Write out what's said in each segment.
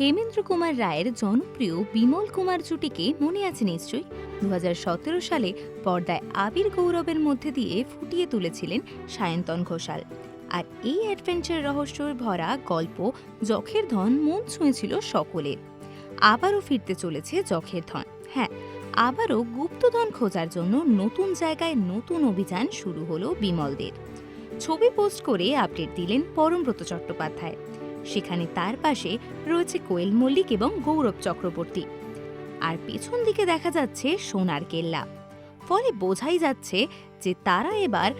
হেমেন্দ্র কুমার রায়ের জনপ্রিয় বিমল কুমার জুটিকে মনে আছে নিশ্চয়ই? দুহাজার সতেরো সালে পর্দায় আবির গৌরবের মধ্যে দিয়ে ফুটিয়ে তুলেছিলেন সায়ন্তন ঘোষাল। আর এই অ্যাডভেঞ্চার রহস্যর ভরা গল্প যখের ধন মন ছুঁয়েছিল সকলের। আবারও ফিরতে চলেছে যখের ধন। হ্যাঁ আবারও গুপ্তধন খোঁজার জন্য নতুন জায়গায় নতুন অভিযান শুরু হলো বিমলদের। ছবি পোস্ট করে আপডেট দিলেন পরমব্রত চট্টোপাধ্যায়। সেখানে তার পাশে রয়েছে কোয়েল মল্লিক এবং গৌরব চক্রবর্তী। আর পেছন দিকে দেখা যাচ্ছে সোনার কেল্লা। ফলে বোঝাই যাচ্ছে যে তারা এবার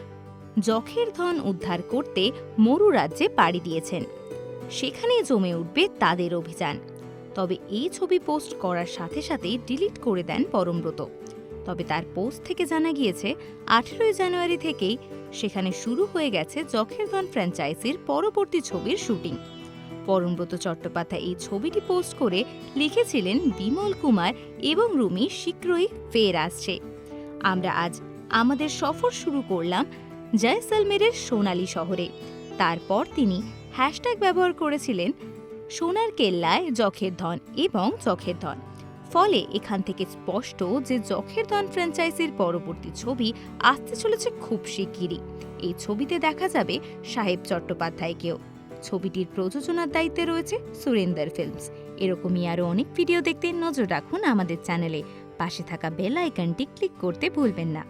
যখের ধন উদ্ধার করতে মরু রাজ্যে পাড়ি দিয়েছেন। সেখানে জমে উঠবে তাদের অভিযান। তবে এই ছবি পোস্ট করার সাথে সাথেই ডিলিট করে দেন পরমব্রত। তবে তার পোস্ট থেকে জানা গিয়েছে, আঠেরোই জানুয়ারি থেকেই সেখানে শুরু হয়ে গেছে যখের ধন ফ্র্যাঞ্চাইজির পরবর্তী ছবির শুটিং। পরমব্রত চট্টোপাধ্যায় এই ছবিটি পোস্ট করে লিখেছিলেন বিমল কুমার এবং রুমি শীঘ্রই ফের আসছে। আমরা আজ আমাদের সফর শুরু করলাম জয়সলমেরের সোনালী শহরে। তারপর তিনি হ্যাশট্যাগ ব্যবহার করেছিলেন সোনার কেল্লায় যখের ধন এবং যখের ধন। ফলে এখান থেকে স্পষ্ট যে যখের ধন ফ্র্যাঞ্চাইজির পরবর্তী ছবি আসতে চলেছে খুব শিগগিরই। এই ছবিতে দেখা যাবে সাহেব চট্টোপাধ্যায়কেও। ছবিটির প্রযোজনার দায়িত্বে রয়েছে সুরেন্দার ফিল্মস। এরকমই আরও অনেক ভিডিও দেখতে নজর রাখুন আমাদের চ্যানেলে। পাশে থাকা বেল আইকনটি ক্লিক করতে ভুলবেন না।